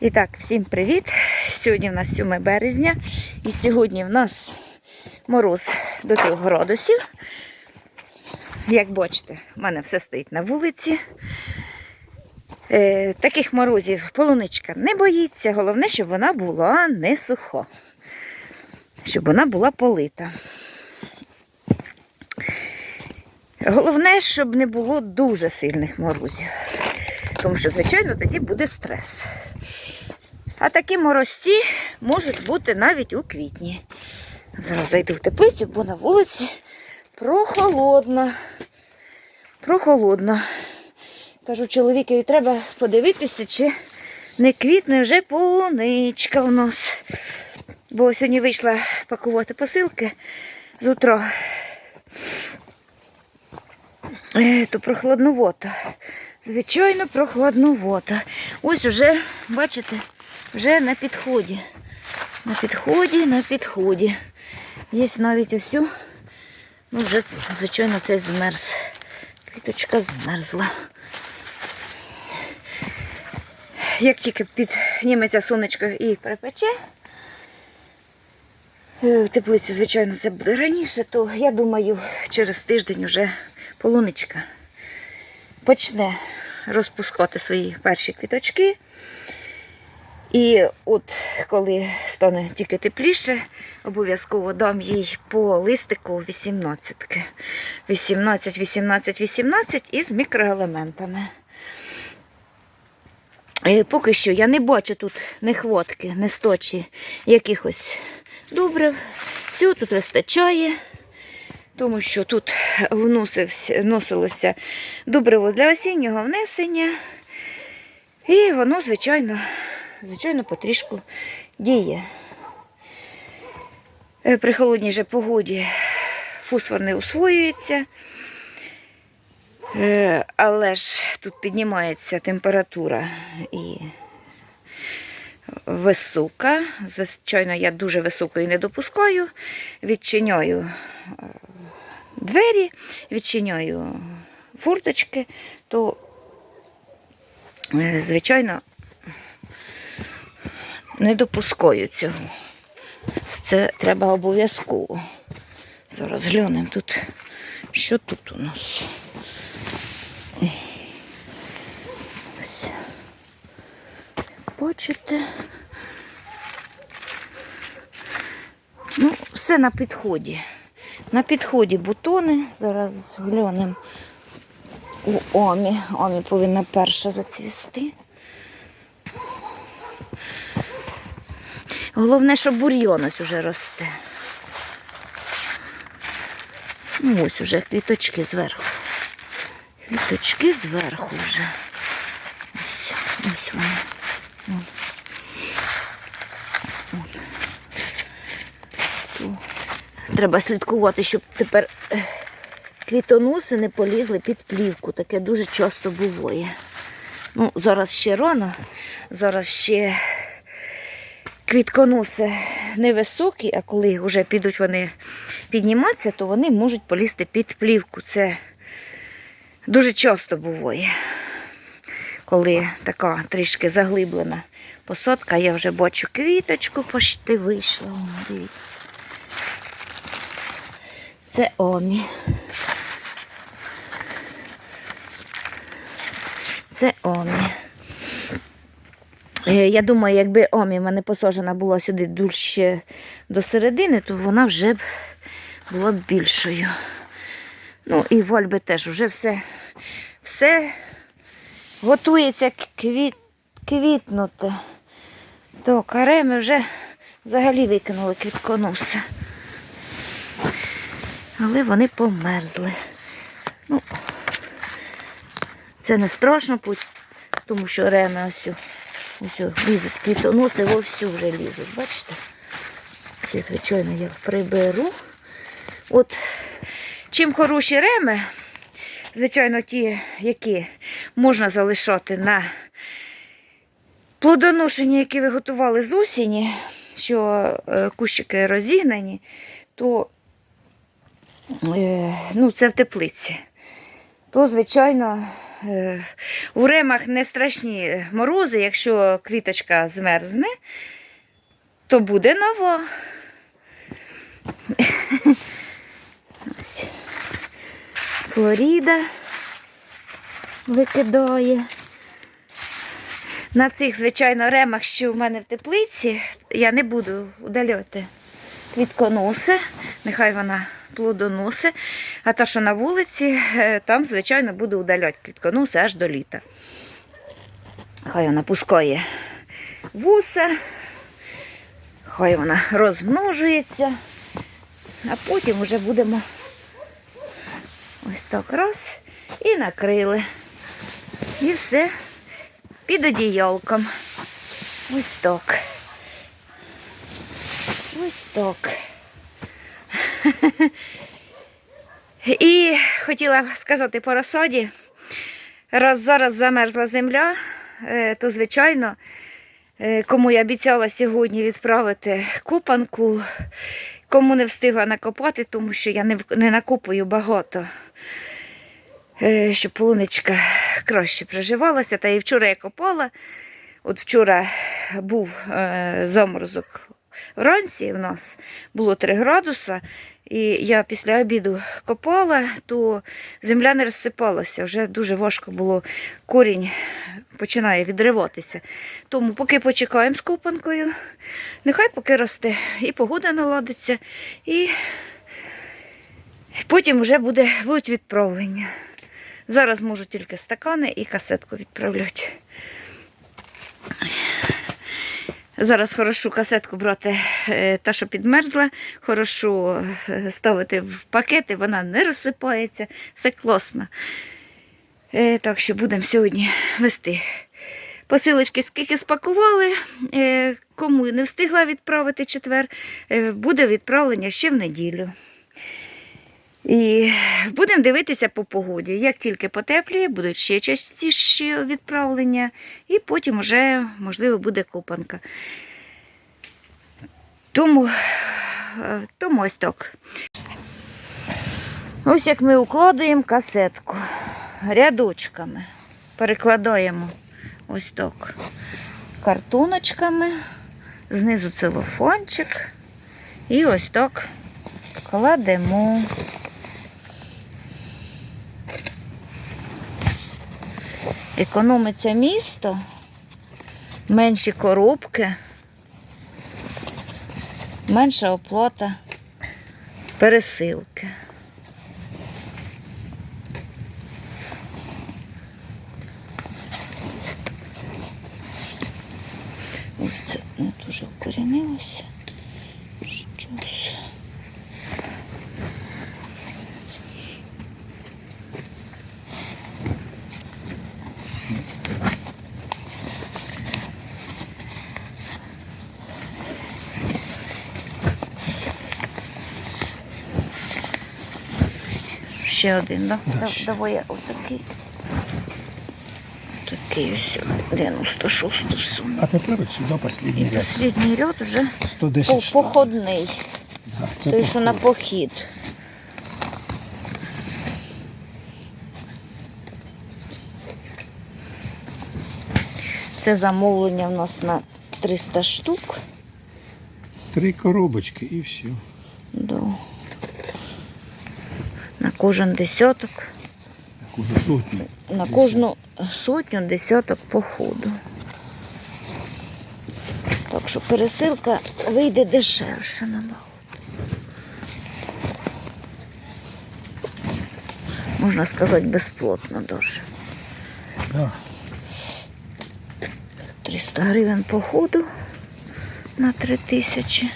І так, всім привіт! Сьогодні в нас 7 березня, і сьогодні в нас мороз до 3 градусів. Як бачите, в мене все стоїть на вулиці. Е, таких морозів полуничка не боїться. Головне, щоб вона була не суха, щоб вона була полита. Головне, щоб не було дуже сильних морозів. Тому що, звичайно, тоді буде стрес. А такі морозці можуть бути навіть у квітні. Зараз зайду в теплицю, бо на вулиці прохолодно. Прохолодно. Кажу чоловікові, треба подивитися, чи не квітне вже полуничка у нас. Бо сьогодні вийшла пакувати посилки з утра. Е, То прохладновато. Звичайно, прохладновато. Ось уже, бачите, вже на підході. На підході, на підході. Є навіть ось, у- ну вже, звичайно, цей змерз. Квіточка змерзла. Як тільки підніметься сонечко і припече, е, в теплиці, звичайно, це буде раніше, то я думаю, через тиждень вже полуничка почне розпускати свої перші квіточки. І от коли стане тільки тепліше, обов'язково дам їй по листику 18. 18, 18, 18 із мікроелементами. Е, Поки що я не бачу тут нехватки, несточі якихось добрив. Всього тут вистачає, тому що тут вносилося добриво для осіннього внесення. І воно, звичайно, звичайно, потрішку діє. Е, При холодній же погоді фосфор не усвоюється. Е, Але ж тут піднімається температура і висока. Звичайно, я дуже високої не допускаю. Відчиняю е, двері, відчиняю фурточки, то, звичайно, не допускаю цього. Це треба обов'язково. Зараз глянемо тут, що тут у нас. Ось. Бачите? Ну, все на підході. На підході бутони. Зараз глянемо у Омі. Омі повинна перша зацвісти. Головне, щоб бур'йон ось уже росте. Ну, ось уже квіточки зверху. Квіточки зверху вже. Ось, ось вони. Треба слідкувати, щоб тепер квітоноси не полізли під плівку. Таке дуже часто буває. Ну, зараз ще рано, зараз ще квітконоси невисокі, а коли вже підуть вони підніматися, то вони можуть полізти під плівку. Це дуже часто буває, коли така трішки заглиблена посадка. Я вже бачу квіточку, почти вийшла. Дивіться. Це Омі. Це Омі. Е, Я думаю, якби Омі в мене посаджена була сюди дужче до середини, то вона вже б була б більшою. Ну і вольби теж вже все, все готується квіт, квітнути. То кареми вже взагалі викинули квітконоси. Але вони померзли. Ну, це не страшно, тому що реми ось, ось лізуть квітоноси, вовсю вже лізуть. Бачите? Ці, звичайно, я приберу. От чим хороші реми, звичайно, ті, які можна залишати на плодоношення, які ви готували з осені, що е, кущики розігнані, то е, ну, це в теплиці. То, звичайно, у ремах не страшні морози, якщо квіточка змерзне, то буде нова. Ось. Флоріда викидає. На цих, звичайно, ремах, що в мене в теплиці, я не буду удаляти квітконоси, нехай вона плодоноси. А та, що на вулиці, е, там, звичайно, буду удаляти квітконоси аж до літа. Хай вона пускає вуса, хай вона розмножується, а потім вже будемо ось так раз і накрили. І все під одіялком. Ось так. Ось так. І хотіла сказати по розсаді. Раз зараз замерзла земля, е, то звичайно, е, кому я обіцяла сьогодні відправити купанку, кому не встигла накопати, тому що я не, не накопую багато, е, щоб полуничка краще приживалася. Та і вчора я копала. От вчора був заморозок вранці, в нас було 3 градуса, і я після обіду копала, то земля не розсипалася. Вже дуже важко було, корінь починає відриватися. Тому поки почекаємо з копанкою, нехай поки росте, і погода наладиться, і потім вже буде, будуть відправлення. Зараз можу тільки стакани і касетку відправляти. Зараз хорошу касетку брати, е, та, що підмерзла, хорошо е, ставити в пакети, вона не розсипається, все класно. Е, Так що будемо сьогодні вести. Посилочки скільки спакували, кому не встигла відправити четвер, буде відправлення ще в неділю. І будемо дивитися по погоді. Як тільки потепліє, будуть ще частіші відправлення, і потім вже, можливо, буде купанка. Тому, тому ось так. Ось як ми укладаємо касетку рядочками. Перекладаємо ось так картоночками, знизу целофанчик. І ось так кладемо. Економиться місто, менші коробки, менша оплата пересилки. Ось це не дуже вкорінилося. Ще один, да? Да, Да, ще. Давай я отакий. Такий ось 96 суму. А тепер от сюди останній ряд. останній ряд вже 110 штук. походний. Да, це Той, що на похід. Це замовлення в нас на 300 штук. Три коробочки і все. Да. На кожен десяток. Так уже сотні. На кожну сотню десяток походу. Так що пересилка вийде дешевше набагато. Можна сказати, безплатно дуже. Да. 300 гривень походу на 3 тисячі.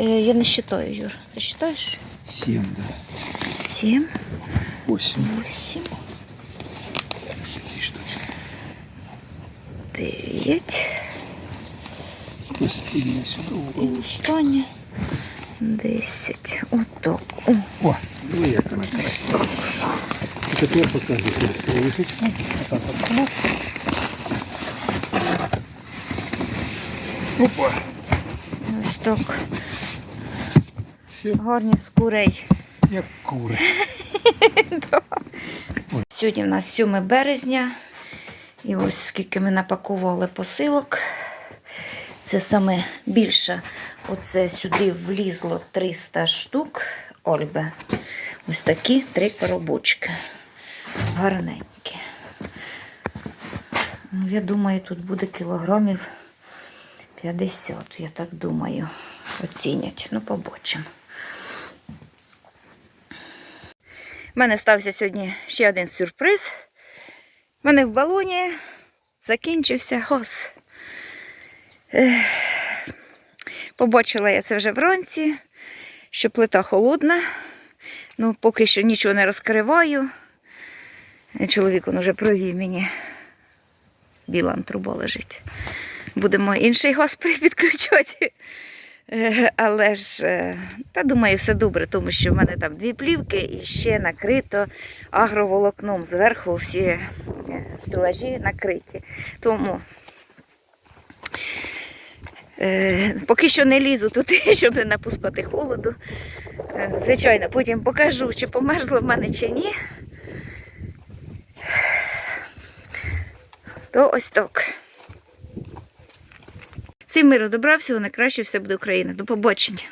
Е, Я не вважаю, Юр. Ти вважаєш? Сім, да. 7, Восемь. 8, Дві штучки. 9. Останнє сюди. І останнє 10. Отак. О, О, ну як вона красива. Тепер покажу, вишиться. Отак от. Опа. ось так. Гарні з курей. Як кури. Сьогодні в нас 7 березня. І ось скільки ми напакували посилок. Це саме більше. Оце сюди влізло 300 штук Ольбе. Ось такі три коробочки. Гарненькі. Ну, я думаю, тут буде кілограмів 50, я так думаю. Оцінять. Ну, побачимо. У мене стався сьогодні ще один сюрприз. У мене в балоні закінчився. Ех, Побачила я це вже вранці, що плита холодна. Ну, поки що нічого не розкриваю. Чоловік він вже провів мені. Білан труба лежить. Будемо інший газ підключати. Е, Але ж, е, та думаю, все добре, тому що в мене там дві плівки і ще накрито агроволокном зверху всі е, стелажі накриті. Тому поки що не лізу туди, щоб не напускати холоду. Звичайно, потім покажу, чи померзло в мене чи ні. То ось так. Всім миру добра, всього найкраще, все буде Україна. До побачення.